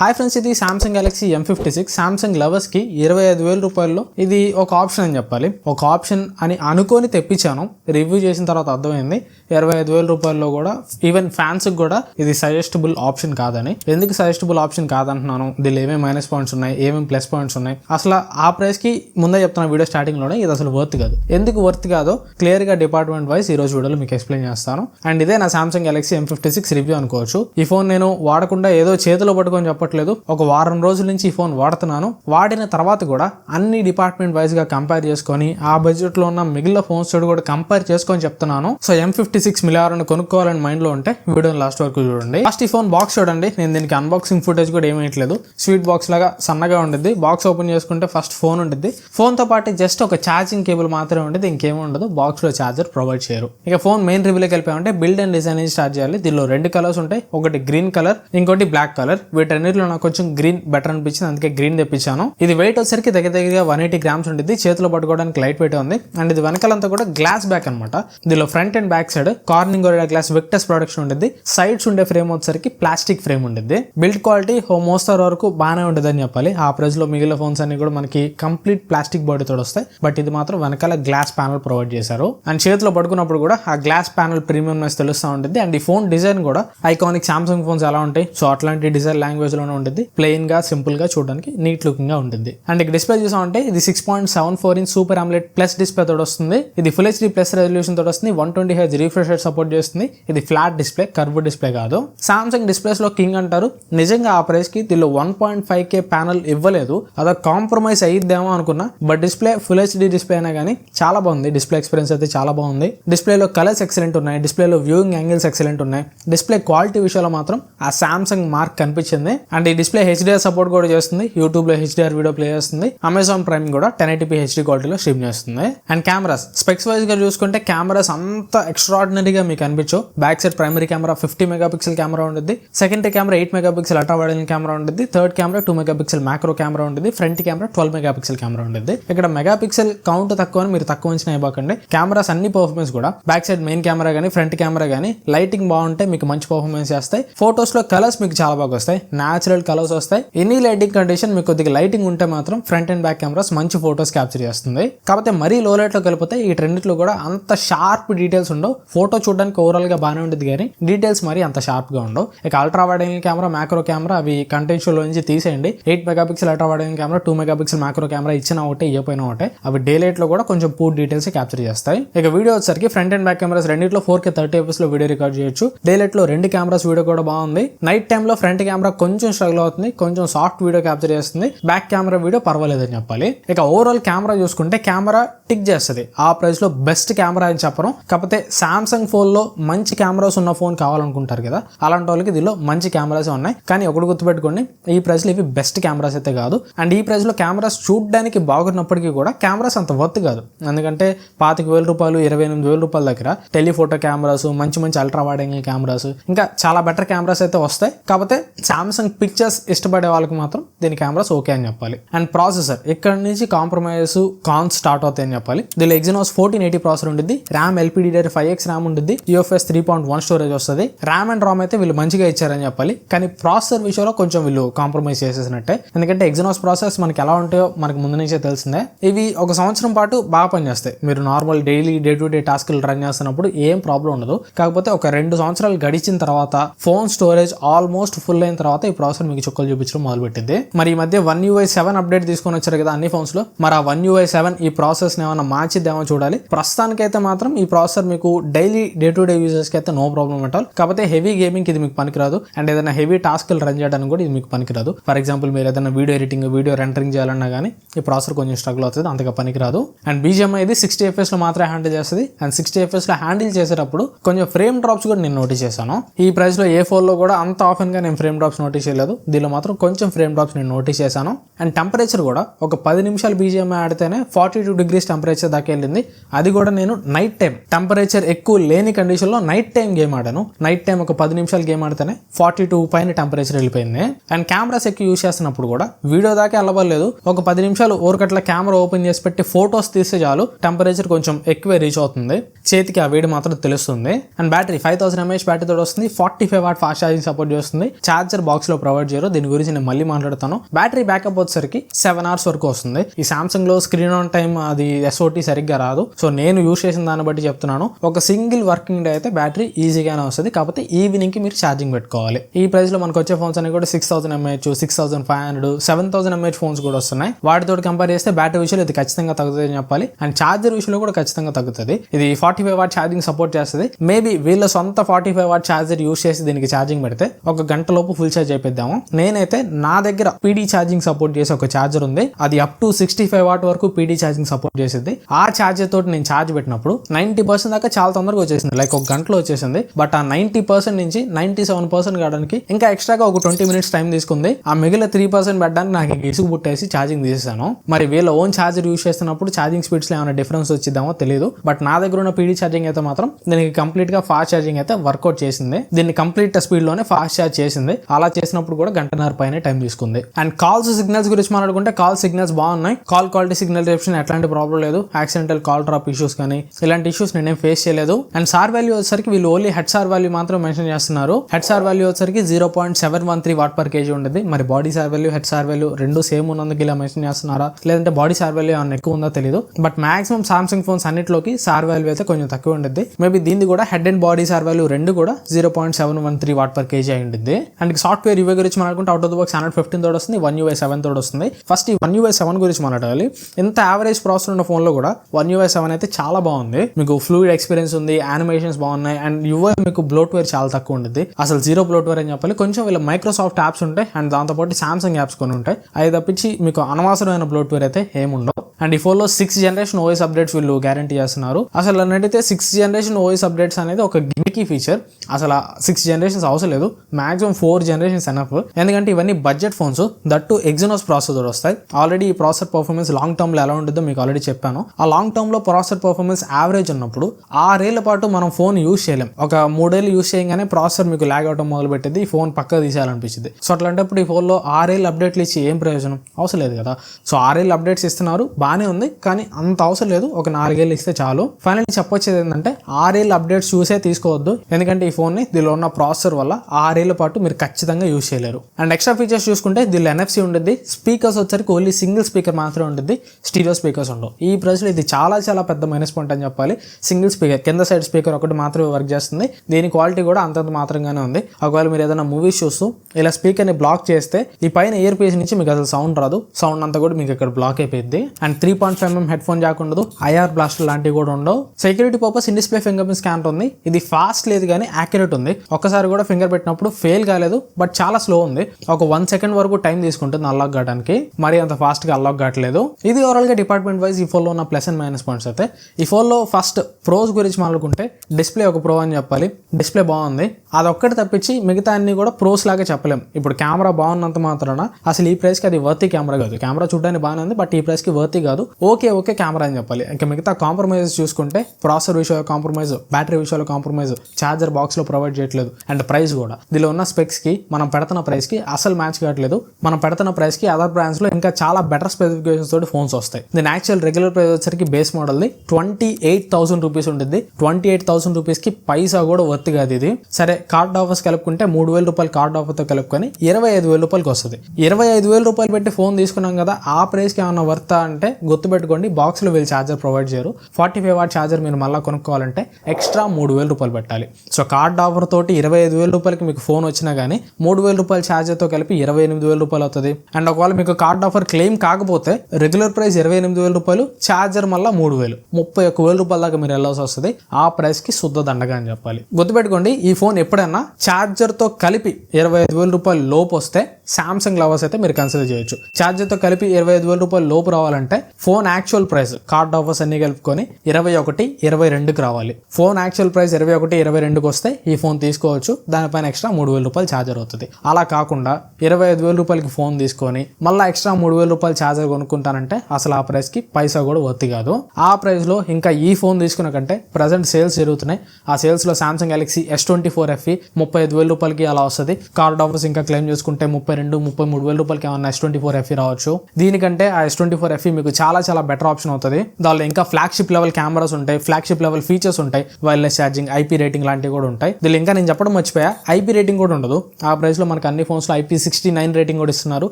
Hi friends ఇది Samsung Galaxy M fifty six Samsung లవర్స్కి ఇరవై ఐదు వేల రూపాయల్లో ఇది ఒక ఆప్షన్ అని చెప్పాలి. ఒక ఆప్షన్ అని అనుకొని తెప్పించాను. రివ్యూ చేసిన తర్వాత అర్థమైంది. ఇరవై ఐదు వేల రూపాయల్లో కూడా ఈవెన్ ఫ్యాన్స్ కూడా ఇది సజెస్టబుల్ ఆప్షన్ కాదని. ఎందుకు సజెస్టబుల్ ఆప్షన్ కాదంటున్నాను? దీనిలో ఏమేమి మైనస్ పాయింట్స్ ఉన్నాయి? ఏమేమి ప్లస్ పాయింట్స్ ఉన్నాయి? అసలు ఆ ప్రైస్కి ముందే చెప్తున్న వీడియో స్టార్టింగ్లోనే ఇది అసలు వర్త్ కాదు. ఎందుకు వర్త్ కాదో క్లియర్గా డిపార్ట్మెంట్ వైస్ ఈ రోజు వీడియోలో మీకు ఎక్స్ప్లెయిన్ చేస్తాను. అండ్ ఇదే నా Samsung Galaxy M fifty six review అనుకోవచ్చు. ఈ ఫోన్ నేను వాడకుండా ఏదో చేతిలో పట్టుకొని చెప్పట్లేదు ఒక వారం రోజుల నుంచి ఈ ఫోన్ వాడుతున్నాను. వాడిన తర్వాత కూడా అన్ని డిపార్ట్మెంట్ వైజ్గా కంపేర్ చేసుకొని ఆ బడ్జెట్లో ఉన్న మిగిలిన ఫోన్స్ తోటి కూడా కంపేర్ చేసుకొని చెప్తున్నాను. So M fifty six million కొనుక్కోవాలని మైండ్లో ఉంటే వీడియోని లాస్ట్ వరకు చూడండి. ఫస్ట్ ఈ ఫోన్ బాక్స్ చూడండి. నేను దీనికి అన్బాక్సింగ్ ఫుటేజ్ కూడా ఏమేయట్లేదు స్వీట్ బాక్స్ లాగా సన్నగా ఉంటుంది బాక్స్ ఓపెన్ చేసుకుంటే ఫస్ట్ ఫోన్ ఉంటుంది ఫోన్తో పాటు జస్ట్ ఒక ఛార్జింగ్ కేబుల్ మాత్రమే ఉంటుంది ఇంకేమీ ఉండదు. బాక్స్లో ఛార్జర్ ప్రొవైడ్ చేయరు. ఇక ఫోన్ మెయిన్ రివ్యూలోకి వెళ్ళిపోయామంటే బిల్డ్ అండ్ డిజైన్ స్టార్ట్ చేయాలి. దీనిలో రెండు కలర్స్ ఉంటాయి. ఒకటి గ్రీన్ కలర్ ఇంకోటి బ్లాక్ కలర్ వీటన్నిటిలో నాకు కొంచెం గ్రీన్ బెటర్ అనిపించింది. అందుకే గ్రీన్ తెప్పించాను. ఇది వెయిట్ వచ్చేసరికి దగ్గర దగ్గరగా వన్ ఎయిటీ గ్రామ్స్ ఉంటుంది చేతిలో పట్టుకోవడానికి లైట్ వెయిట్ ఉంది. అండ్ ఇది వెనకాలంతా కూడా గ్లాస్ బ్యాక్ అనమాట దీనిలో front and back side Corning glass Victus production ఉంటుంది సైడ్స్ ఉండే ఫ్రేమ్ వచ్చేసరికి ప్లాస్టిక్ ఫ్రేమ్ ఉంటుంది బిల్డ్ క్వాలిటీ హో మోస్తారు వరకు బాగానే ఉంటుందని అని చెప్పాలి. ఆ ప్రైస్లో మిగిలిన ఫోన్స్ అన్ని కూడా మనకి కంప్లీట్ ప్లాస్టిక్ బాడీ తోడు వస్తాయి. బట్ ఇది మాత్రం వెనకాల గ్లాస్ ప్యానల్ ప్రొవైడ్ చేశారు. అండ్ చేతిలో పట్టుకున్నప్పుడు కూడా ఆ గ్లాస్ ప్యానల్ ప్రీమియం తెలుస్తూ ఉంటుంది అండ్ ఈ ఫోన్ డిజైన్ కూడా ఐకానిక్ సామ్సంగ్ ఫోన్స్ ఎలా ఉంటాయి? సో అట్లాంటి డిజైన్ లాంగ్వేజ్లో బాగానే ఉంటుంది ప్లెయిన్గా సింపుల్గా చూడడానికి నీట్ లుకింగ్గా ఉంటుంది అండ్ ఇక డిస్ప్లే చూసామంటే ఇది six point seven four inch super AMOLED plus display తోటి వస్తుంది. ఇది ఫుల్ హెచ్డి ప్లస్ రెజల్యూషన్ తోటి వస్తుంది. One twenty H refresh support చేస్తుంది. ఇది ఫ్లాట్ డిస్ప్లే కర్వ్ డిస్ప్లే కాదు. సామ్సంగ్ డిస్ప్లేస్లో కింగ్ అంటారు. నిజంగా ఆ ప్రైస్కి దీనిలో one point five K panel ఇవ్వలేదు. అదో కాంప్రమైజ్ అయ్యిద్దేమో అనుకున్నా. But display full HD display అయినా కానీ చాలా బాగుంది. డిస్ప్లే ఎక్స్పీరియన్స్ అయితే చాలా బాగుంది. డిస్ప్లేలో కలర్స్ ఎక్సలెంట్ ఉన్నాయి. డిస్ప్లేలో వ్యూయింగ్ యాంగిల్స్ ఎక్సలెంట్ ఉన్నాయి. డిస్ప్లే క్వాలిటీ విషయంలో మాత్రం ఆ సామ్సంగ్ మార్క్ కనిపించింది. అండ్ ఈ డిస్ప్లే హెచ్డిఆర్ సపోర్ట్ కూడా చేస్తుంది. యూట్యూబ్లో హెచ్డిఆర్ వీడియో ప్లే చేస్తుంది. అమెజాన్ ప్రైమ్ కూడా టెన్ ఎయిటీపీ హెచ్డి క్వాలిటీలో స్ట్రీమ్ చేస్తుంది. అండ్ కెమెరాస్ స్పెక్స్ వైజ్గా చూసుకుంటే కెమెరాస్ అంత ఎక్స్ట్రాడినరీగా మీకు అనిపించవు. Back side primary camera fifty mega pixel camera ఉంటుంది secondary camera eight mega pixel ultra wide camera ఉంటుంది third camera two megapixel macro camera ఉంటుంది front camera twelve megapixel camera ఉంటుంది ఇక్కడ మెగా పిక్సెల్ కౌంట్ తక్కువ అని మీరు తక్కువ అంచనా ఇవ్వకండి. కెమెరాస్ అన్ని పర్ఫార్మెన్స్ కూడా. బ్యాక్ సైడ్ మెయిన్ కెమెరా కానీ ఫ్రంట్ కెమెరా కానీ లైటింగ్ బాగుంటే మీకు మంచి పర్ఫార్మెన్స్ చేస్తాయి. ఫొటోస్లో కలర్స్ మీకు చాలా బాగా వస్తాయి. న్యాచురల్ కలర్స్ వస్తాయి. ఎనీ లైటింగ్ కండిషన్ మీకు కొద్దిగా లైటింగ్ ఉంటే మాత్రం ఫ్రంట్ అండ్ బ్యాక్ కెమెరాస్ మంచి ఫొటోస్ క్యాప్చర్ చేస్తుంది. కాకపోతే మరీ లో లైట్లో కలిపితే ఈ రెండిట్లో కూడా అంత షార్ప్ డీటెయిల్స్ ఉండవు. ఫోటో చూడడానికి ఓవరాల్గా బాగానే ఉంటుంది కానీ డీటెయిల్స్ మరీ అంత షార్ప్గా ఉండవు. ఇక ultra wide angle camera macro camera అవి కంటెన్షియల్లో నుంచి తీసేయండి. Eight mega pixel ultra wide angle camera two mega pixel macro camera ఇచ్చిన ఒకటే ఇవ్వపోయినా ఒకటే అవి డే లైట్లో కూడా కొంచెం పూర్ డీటెయిల్స్ క్యాప్చర్ చేస్తాయి. ఇక వీడియో వచ్చరికి ఫ్రంట్ అండ్ బ్యాక్ కెమెరాస్ రెండిట్లో ఫోర్ కే థర్టీ ఎఫ్ఎస్లో వీడియో రికార్డ్ చేయొచ్చు. డే లైట్లో రెండు కెమెరాస్ వీడియో కూడా బాగుంది. నైట్ టైమ్లో ఫ్రంట్ కెమెరా కొంచెం స్ట్రగుల్ అవుతుంది కొంచెం సాఫ్ట్ వీడియో క్యాప్చర్ చేస్తుంది. బ్యాక్ కెమెరా వీడియో పర్వాలేదని చెప్పాలి. ఇక ఓవరాల్ కెమెరా చూసుకుంటే కెమెరా టిక్ చేస్తుంది. ఆ ప్రైస్లో బెస్ట్ కెమెరా అని చెప్పడం కాకపోతే సామ్సంగ్ ఫోన్లో మంచి కెమెరాస్ ఉన్న ఫోన్ కావాలనుకుంటారు కదా. అలాంటి వాళ్ళకి దీనిలో మంచి కెమెరాస్ ఉన్నాయి. కానీ ఒకటి గుర్తుపెట్టుకోండి ఈ ప్రైస్లో ఇవి బెస్ట్ కెమెరాస్ అయితే కాదు. అండ్ ఈ ప్రైస్లో కెమెరాస్ చూడడానికి బాగున్నప్పటికీ కూడా కెమెరాస్ అంత వర్త్ కాదు. ఎందుకంటే పాతిక వేల రూపాయలు ఇరవై ఎనిమిది వేల రూపాయల దగ్గర టెలిఫోటో కెమెరాస్ మంచి మంచి అల్ట్రా వైడ్ యాంగిల్ కెమెరాస్ ఇంకా చాలా బెటర్ కెమెరాస్ అయితే వస్తాయి. కాకపోతే సామ్సంగ్ పిక్చర్స్ ఇష్టపడే వాళ్ళకి మాత్రం దీని కెమెరాస్ ఓకే అని చెప్పాలి. అండ్ ప్రాసెసర్ ఇక్కడ నుంచి కాంప్రమైజ్ కాన్స్ స్టార్ట్ అవుతాయి అని చెప్పాలి. దీనిలో ఎగ్జినోస్ ఫోర్టీన్ ఎయిటీ ప్రాసెసర్ ఉంటుంది RAM LPDDR five X RAM ఉంటుంది UFS three point one storage వస్తుంది. ర్యామ్ అండ్ రామ్ అయితే వీళ్ళు మంచిగా ఇచ్చారని చెప్పాలి. కానీ ప్రాసెసర్ విషయంలో కొంచెం వీళ్ళు కాంప్రమైజ్ చేసేసినట్టే. ఎందుకంటే ఎగ్జినోస్ ప్రాసెస్ మనకి ఎలా ఉంటాయో మనకు ముందు నుంచే తెలిసిందే. ఇవి ఒక సంవత్సరం పాటు బాగా పనిచేస్తాయి. మీరు normal daily day to day టాస్క్లు రన్ చేస్తున్నప్పుడు ఏం ప్రాబ్లం ఉండదు. కాకపోతే ఒక రెండు సంవత్సరాలు గడిచిన తర్వాత ఫోన్ స్టోరేజ్ ఆల్మోస్ట్ ఫుల్ అయిన తర్వాత ఈ ప్రాసెసర్ మీకు చుక్కలు చూపించడం మొదలు పెట్టింది మరి ఈ మధ్య వన్ యూఐ సెవెన్ అప్డేట్ తీసుకొని వచ్చారు కదా అన్ని ఫోన్స్లో. మరి ఆ వన్ యూఐ సెవెన్ ఈ ప్రాసెస్ ఏమైనా మార్చిద్దామో చూడాలి. ప్రస్తుతానికైతే మాత్రం ఈ ప్రాసెసర్ మీకు డైలీ డే టు డే యూజర్స్కి అయితే నో ప్రాబ్లం అట్ కాకపోతే హెవీ గేమింగ్ ఇది మీకు పనికిరాదు. అండ్ ఏదైనా హెవీ టాస్క్లు రన్ చేయడానికి కూడా ఇది మీకు పనికిరాదు. ఫర్ ఎగ్జాంపుల్ మీరు ఏదైనా వీడియో ఎడిటింగ్ వీడియో రెండరింగ్ చేయాలన్నా కానీ ఈ ప్రాసెసర్ కొంచెం స్ట్రగుల్ అవుతుంది అంతగా పనికిరాదు. అండ్ బీజిఎంఐ ఇది సిక్స్టీ ఎఫ్ఎస్లో మాత్రమే హ్యాండిల్ చేస్తుంది. అండ్ సిక్స్టీ ఎఫ్ఎస్లో హ్యాండిల్ చేసేటప్పుడు కొంచెం ఫ్రేమ్ డ్రాప్స్ కూడా నేను నోటీస్ చేశాను. ఈ ప్రైస్లో ఏ ఫోన్లో కూడా అంత ఆఫెన్గా నేను ఫ్రేమ్ డ్రాప్స్ నోటీస్ చేయలేదు. దీనిలో మాత్రం కొంచెం ఫ్రేమ్ డ్రాప్స్ నేను నోటీస్ చేశాను. అండ్ టెంపరేచర్ కూడా ఒక పది నిమిషాలు బీజిఎంఐ ఆడితేనే ఫార్టీ టూ డిగ్రీస్ టెంపరేచర్ దాకా వెళ్ళింది. అది కూడా నేను నైట్ టైం టెంపరేచర్ ఎక్కువ లేని కండిషన్లో నైట్ టైం గేమ్ ఆడాను. నైట్ టైం ఒక పది నిమిషాలు గేమ్ ఆడితేనే ఫార్టీ టూ పైన టెంపరేచర్ వెళ్ళిపోయింది. అండ్ కెమెరాస్ ఎక్కువ యూస్ చేస్తున్నప్పుడు కూడా వీడియో దాకా వెళ్ళబడలేదు. ఒక పది నిమిషాలు ఊరకట్ల కెమెరా ఓపెన్ చేసి పెట్టి ఫొటోస్ తీస్తే చాలు టెంపరేచర్ కొంచెం ఎక్కువే రీచ్ అవుతుంది. చేతికి ఆ వేడి మాత్రం తెలుస్తుంది. And battery five thousand mAh battery తోటి వస్తుంది. Forty five watt fast charging support చేస్తుంది. చార్జర్ బాక్స్లో ప్రొవైడ్ చేయరు దీని గురించి నేను మళ్ళీ మాట్లాడతాను. బ్యాటరీ బ్యాకప్ వచ్చేసరికి సెవెన్ అవర్స్ వరకు వస్తుంది. ఈ సామ్సంగ్లో స్క్రీన్ ఆన్ టైం అది ఎస్ఓటి సరిగ్గా రాదు. సో నేను యూస్ చేసిన దాన్ని బట్టి చెప్తున్నాను. ఒక సింగిల్ వర్కింగ్ డే అయితే బ్యాటరీ ఈజీగానే వస్తుంది. కాకపోతే ఈవినింగ్కి మీరు ఛార్జింగ్ పెట్టుకోవాలి. ఈ ప్రైస్లో మనకు వచ్చే ఫోన్స్ అనేవి కూడా six thousand mAh six thousand five hundred seven thousand mAh phones కూడా వస్తున్నాయి. వాటితో కంపేర్ చేస్తే బ్యాటరీ విషయంలో ఇది ఖచ్చితంగా తగ్గుతుంది అని చెప్పాలి. అండ్ ఛార్జర్ విషయంలో కూడా ఖచ్చితంగా తగ్గుతుంది. ఇది forty five watt charging support చేస్తుంది. మేబీ వీళ్ళ సొంత forty five watt charger use చేసి దీనికి ఛార్జింగ్ పెడితే ఒక గంట లోపు ఫుల్ ఛార్జ్ అయిపోద్దాము నేనైతే నా దగ్గర పీడీ ఛార్జింగ్ సపోర్ట్ చేసే ఒక ఛార్జర్ ఉంది. అది up to sixty five watt వరకు పీడీ ఛార్జింగ్ సపోర్ట్ చేసింది. ఆ ఛార్జర్ తోటి నేను ఛార్జ్ పెట్టినప్పుడు నైన్టీ పర్సెంట్ దాకా చాలా తొందరగా వచ్చేసింది. లైక్ ఒక గంటలో వచ్చేసింది. బట్ ఆ నైన్టీ పర్సెంట్ నుంచి నైన్టీ సెవెన్ పర్సెంట్ కావడానికి ఇంకా ఎక్స్ట్రాగా ఒక ట్వంటీ మినిట్స్ టైం తీసుకుంది. ఆ మిగిలిన త్రీ పర్సెంట్ పెట్టడానికి నాకు ఇసుగు పుట్టేసి ఛార్జింగ్ తీసేసాను. మరి వీళ్ళ ఓన్ ఛార్జర్ యూస్ చేస్తున్నప్పుడు ఛార్జింగ్ స్పీడ్స్లో ఏమైనా డిఫరెన్స్ వచ్చిద్దామో తెలియదు బట్ నా దగ్గర ఉన్న పీడీ ఛార్జింగ్ అయితే మాత్రం దీనికి కంప్లీట్గా ఫాస్ట్ ఛార్జింగ్ అయితే వర్కౌట్ చేసింది. దీన్ని కంప్లీట్ స్పీడ్లోనే ఫాస్ట్ ఛార్జ్ చేసింది. అలా చేసినప్పుడు కూడా గంటన్నర పైన టైం తీసుకుంది. అండ్ కాల్స్ సిగ్నల్స్ గురించి మాట్లాడుకుంటే కాల్ సిగ్నల్స్ బాగున్నాయి. కాల్ క్వాలిటీ సిగ్నల్ రిసెప్షన్ ఎట్లాంటి ప్రాబ్లం లేదు. యాక్సిడెంటల్ కాల్ డ్రాప్ ఇష్యూస్ కానీ ఇలాంటి ఇష్యూస్ నేనేం ఫేస్ చేయలేదు. అండ్ సార్ వాల్యూ వచ్చేసరికి వీళ్ళు ఓన్లీ హెడ్ సార్ వాల్యూ మాత్రం మెన్షన్ చేస్తున్నారు. హెడ్ సార్ వాల్యూ వచ్చేసరికి zero point seven one three watt per KG ఉంటుంది మరి body SAR value head SAR value రెండు సేమ్ ఉన్నందుకు ఇలా మెన్షన్ చేస్తున్నారా? లేదంటే బాడీ సార్ వాల్యూ ఏమన్నా ఎక్కువ ఉందో తెలియదు బట్ మాక్సిమం సామ్సంగ్ ఫోన్స్ అన్నిటిలోకి సార్ వాల్యూ అయితే కొంచెం తక్కువ ఉంటుంది మేబీ దీన్ని కూడా head and body SAR value రెండు కూడా zero point seven one three watt per KG అయి ఉంటుంది అండ్ సాఫ్ట్వేర్ రివ్యూ గురించి మాట్లాడుకుంటే out of the box hundred fifteen తోడు వస్తుంది వన్ యూఐ సెవెన్ తోడు వస్తుంది. ఫస్ట్ ఈ వన్ యూఐ సెవెన్ గురించి మాట్లాడాలి. ఇంత యావరేజ్ ప్రాసెసర్ ఉన్న ఫోన్లో కూడా వన్ యూఐ సెవెన్ అయితే చాలా బాగుంది. మీకు ఫ్లూయిడ్ ఎక్స్పీరియన్స్ ఉంది యానిమేషన్స్ బాగున్నాయి అండ్ యూఐ మీకు బ్లోట్వేర్ చాలా తక్కువ ఉంటుంది అసలు జీరో బ్లోట్వేర్ అని చెప్పాలి. కొంచెం వీళ్ళ మైక్రోసాఫ్ట్ యాప్స్ ఉంటాయి అండ్ దాంతోపాటు సామ్సంగ్ యాప్స్ కొన్ని ఉంటాయి. అది తప్పించి మీకు అనవసరమైన బ్లోట్వేర్ అయితే ఏముండవు. అండ్ ఈ ఫోన్లో సిక్స్ జనరేషన్ ఓఎస్ అప్డేట్స్ వీళ్ళు గ్యారంటీ చేస్తున్నారు. అసలు అన్నట్టయితే సిక్స్ జనరేషన్ ఓఎస్ అప్డేట్స్ అనేది ఒక గిమికీ ఫీచర్ అసలు సిక్స్ జనరేషన్స్ అవసరం లేదు. మాక్సిమం ఫోర్ జనరేషన్స్ ఎనఫ్ ఎందుకంటే ఇవన్నీ budget phones that Exynos processor వస్తాయి. ఆల్రెడీ ఈ ప్రాసెసర్ పర్ఫార్మెన్స్ లాంగ్ టర్మ్లో ఎలా ఉంటుందో మీకు ఆల్రెడీ చెప్పాను. ఆ లాంగ్ టర్మ్లో ప్రాసెసర్ పర్ఫార్మెన్స్ యావరేజ్ ఉన్నప్పుడు ఆరేళ్ళ పాటు మనం ఫోన్ యూస్ చేయలేం. ఒక మూడేళ్ళు యూస్ చేయగానే ప్రాసెసర్ మీకు ల్యాగ్ అవడం మొదలు పెట్టింది ఈ ఫోన్ పక్కకు తీసేయాలనిపించింది. సో అట్లాంటప్పుడు ఈ ఫోన్లో ఆరేళ్ళు అప్డేట్లు ఇచ్చి ఏం ప్రయోజనం? అవసరం లేదు కదా. సో ఆరేళ్ళు అప్డేట్స్ ఇస్తున్నారు. బాగానే ఉంది కానీ అంత అవసరం లేదు. ఒక నాలుగేళ్ళు ఇస్తే చాలు. ఫైనల్లీ చెప్పొచ్చేది ఏంటంటే ఆరేళ్ళు అప్డేట్స్ చూసే తీసుకోవద్దు. ఎందుకంటే ఈ ఫోన్ని దీనిలో ఉన్న ప్రాసెసర్ వల్ల ఆరేళ్ళ పాటు మీరు ఖచ్చితంగా యూస్ చేయలేరు. అండ్ ఎక్స్ట్రా ఫీచర్స్ చూసుకుంటే దీనిలో ఎన్ఎఫ్సి ఉంటుంది స్పీకర్స్ వచ్చరికి ఓన్లీ సింగిల్ స్పీకర్ మాత్రమే ఉంటుంది స్టీరియో స్పీకర్స్ ఉండవు. ఈ ప్రైస్లో ఇది చాలా చాలా పెద్ద మైనస్ పాయింట్ అని చెప్పాలి. సింగిల్ స్పీకర్ కింద సైడ్ స్పీకర్ ఒకటి మాత్రమే వర్క్ చేస్తుంది. దీని క్వాలిటీ కూడా అంతంత మాత్రంగానే ఉంది. ఒకవేళ మీరు ఏదైనా మూవీస్ చూస్తూ ఇలా స్పీకర్ని బ్లాక్ చేస్తే ఈ పైన ఇయర్ పీస్ నుంచి మీకు అసలు సౌండ్ రాదు. సౌండ్ అంతా కూడా మీకు ఇక్కడ బ్లాక్ అయిపోయింది and three point five mm headphone jack ఉండదు ఐఆర్ బ్లాస్టర్ లాంటివి కూడా ఉండవు. Security purpose in display fingerprint scanner ఉంది. ఇది ఫాస్ట్ లేదు కానీ యాక్యురేట్ ఉంది. ఒక్కసారి కూడా ఫింగర్ పెట్టినప్పుడు ఫెయిల్ కాలేదు బట్ చాలా స్లో ఉంది. ఒక వన్ సెకండ్ వరకు టైం తీసుకుంటుంది అన్లాక్ కావడానికి. మరి అంత ఫాస్ట్గా అన్లాక్ కావట్లేదు. ఇది ఓవరాల్గా డిపార్ట్మెంట్ వైజ్ ఈ ఫోన్లో ఉన్న ప్లస్ అండ్ మైనస్ పాయింట్స్ అయితే. ఈ ఫోన్లో ఫస్ట్ ప్రోస్ గురించి మాట్లాడుకుంటే డిస్ప్లే ఒక ప్రో అని చెప్పాలి. డిస్ప్లే బాగుంది. అదొక్కటి తప్పించి మిగతా అన్ని కూడా ప్రోస్ లాగా చెప్పలేం. ఇప్పుడు కెమెరా బాగున్నంత మాత్రాన అసలు ఈ ప్రైస్కి అది వర్తి కెమెరా కాదు. కెమెరా చూడడానికి బాగానే ఉంది బట్ ఈ ప్రైస్కి వర్తి కాదు ఓకే ఓకే కెమెరా అని చెప్పాలి. ఇంకా మిగతా కాంప్రమైజెస్ చూసుకుంటే ప్రాసెసర్ విషయంలో కాంప్రమైజ్ బ్యాటరీ విషయంలో కాంప్రమైజ్ చార్జర్ బాక్స్లో ప్రొవైడ్ చేయట్లేదు. అండ్ ప్రైస్ కూడా. దీనిలో ఉన్న స్పెక్స్కి మనం పెడుతున్న ప్రైస్కి అసలు మ్యాచ్ కావట్లేదు. మనం పెడుతున్న ప్రైస్కి అదర్ బ్రాండ్స్లో ఇంకా చాలా బెటర్ స్పెసిఫికేషన్స్ తోటి ఫోన్స్ వస్తాయి. దీని యాక్చువల్ రెగ్యులర్ ప్రైస్ వచ్చేసరికి base model the twenty eight thousand rupees ఉంటుంది ట్వంటీ ఎయిట్ థౌసండ్ రూపీస్కి పైసా కూడా వర్త్ కాదు ఇది. సరే కార్డ్ ఆఫర్స్ కలుపుకుంటే మూడు వేల రూపాయలు కార్డ్ ఆఫర్తో కలుపుకొని ఇరవై ఐదు వేల రూపాయలకి వస్తుంది. ఇరవై ఐదు వేల రూపాయలు పెట్టి ఫోన్ తీసుకున్నాం కదా ఆ ప్రైస్కి ఏమన్నా వర్తా అంటే గుర్తుపెట్టుకోండి బాక్స్లో వీళ్ళు ఛార్జర్ ప్రొవైడ్ చేయరు. ఫార్టీ ఫైవ్ వాట్ ఛార్జర్ మీరు మళ్ళీ కొనుక్కోవాలంటే ఎక్స్ట్రా మూడు వేల రూపాయలు పెట్టాలి. సో కార్డ్ ఆఫర్ తోటి ఇరవై ఐదు వేల రూపాయలకి మీకు ఫోన్ వచ్చినా కానీ మూడు వేల రూపాయల ఛార్జర్తో కలిపి ఇరవై ఎనిమిది వేల రూపాయలు అవుతుంది. అండ్ ఒకవేళ మీకు కార్డ్ ఆఫర్ క్లెయిమ్ కాకపోతే రెగ్యులర్ ప్రైస్ ఇరవై ఎనిమిది వేల రూపాయలు ఛార్జర్ మళ్ళీ మూడు వేలు. ముప్పై ఒక్క వేల రూపాయల దాకా మీరు వెళ్ళాల్సి వస్తుంది. ఆ ప్రైస్కి శుద్ధ దండగా అని చెప్పాలి. గుర్తుపెట్టుకోండి ఈ ఫోన్ ఎప్పుడైనా ఛార్జర్తో కలిపి ఇరవై ఐదు వేల రూపాయలు లోపు వస్తే శాంసంగ్ లవర్స్ అయితే మీరు కన్సిడర్ చేయొచ్చు. ఛార్జర్తో కలిపి ఇరవై ఐదు వేల రూపాయలు లోపు రావాలంటే phone actual price card offers అన్ని కలుపుకొని ఇరవై ఒకటి ఇరవై రెండుకి రావాలి. ఫోన్ యాక్చువల్ ప్రైస్ ఇరవై ఒకటి ఇరవై రెండుకి వస్తే ఈ ఫోన్ తీసుకోవచ్చు. దానిపైన ఎక్స్ట్రా మూడు వేల రూపాయలు ఛార్జర్ అవుతుంది. అలా కాకుండా ఇరవై ఐదు వేల రూపాయలకి ఫోన్ తీసుకొని మళ్ళీ ఎక్స్ట్రా మూడు వేల రూపాయలు ఛార్జర్ కొనుక్కుంటానంటే అసలు ఆ ప్రైస్కి పైసా కూడా వర్తి కాదు. ఆ ప్రైస్లో ఇంకా ఈ ఫోన్ తీసుకున్న కంటే ప్రజెంట్ సేల్స్ జరుగుతున్నాయి. ఆ సేల్స్లో Samsung Samsung Galaxy S twenty four FE ముప్పై ఐదు వేల రూపాయలకి అలా వస్తుంది. కార్డ్ ఆఫర్స్ ఇంకా క్లెయిమ్ చేసుకుంటే ముప్పై రెండు ముప్పై మూడు వేల రూపాయలకి ఏమైనా ఎస్ ట్వంటీ ఫోర్ ఎఫ్ఈ రావచ్చు. దీనికంటే ఆ ఎస్ ట్వంటీ ఫోర్ ఎఫ్ఈ మీకు చాలా చాలా బెటర్ ఆప్షన్ అవుతుంది. దానిలో ఇంకా ఫ్లాగ్షిప్ లెవెల్ కెమెరాస్ ఉంటాయి ఫ్లాగ్షిప్ లెవెల్ ఫీచర్స్ ఉంటాయి వైర్లెస్ ఛార్జింగ్ ఐపీ రేటింగ్ లాంటివి కూడా ఉంటాయి. దీనిలో ఇంకా నేను చెప్పడం మర్చిపోయా ఐపీ రేటింగ్ కూడా ఉండదు. ఆ ప్రైస్లో మనకు అన్ని ఫోన్స్లో ఐపీ సిక్స్టీ నైన్ రేటింగ్ కూడా ఇస్తున్నారు.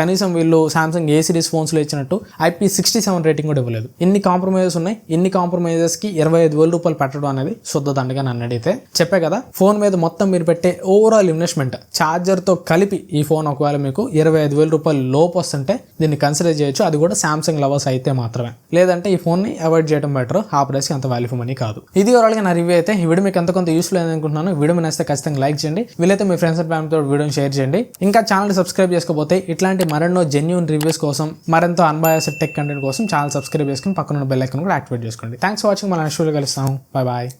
కనీసం వీళ్ళు సామ్సంగ్ ఏ సిరీస్ ఫోన్స్లో ఇచ్చినట్టు ఐపీ సిక్స్టీ సెవెన్ రేటింగ్ కూడా ఇవ్వలేదు. ఇన్ని కాంప్రమైజెస్ ఉన్నాయి ఇన్ని కాంప్రమైజెస్కి ఇరవై ఐదు వేల రూపాయలు పెట్టడం అనేది శుద్ధ దండగా నన్ను అడిగితే చెప్పే కదా ఫోన్ మీద మొత్తం మీరు పెట్టే ఓవరాల్ ఇన్వెస్ట్మెంట్ ఛార్జర్తో కలిపి ఈ ఫోన్ ఒకవేళ మీకు ఇరవై ఐదు వేల రూపాయలు లోపు వస్తుంటే దీన్ని కన్సిడర్ చేయొచ్చు. అది కూడా సామ్సంగ్ లవర్స్ అయితే మాత్రమే. లేదంటే ఈ ఫోన్ని అవాయిడ్ చేయడం బెటర్ ఆ ప్రైస్ అంత వాల్యూ ఫర్ మనీ కాదు. ఇది ఓవరాల్గా నా రివ్యూ అయితే. ఈ వీడియో మీకు ఎంత కొంత యూస్ఫుల్ అని అనుకుంటున్నాను. వీడియో నచ్చితే ఖచ్చితంగా లైక్ చేయండి. వీలైతే మీ ఫ్రెండ్స్ అండ్ ఫ్యామిలీతో వీడియోని షేర్ చేయండి. ఇంకా ఛానల్ సబ్స్క్రైబ్ చేసుకోకపోతే ఇట్లాంటి మరెన్నో జెన్యున్ రివ్యూస్ కోసం మరెంతో అన్బయాస్ టెక్ కంటెంట్ కోసం ఛానల్ సబ్స్క్రైబ్ చేసుకుని పక్కన బెల్ ఐకన్ కూడా యాక్టివేట్ చేసుకోండి. థ్యాంక్స్ ఫర్ వాచింగ్ మన నెక్స్ట్ కలుస్తాం. Bye bye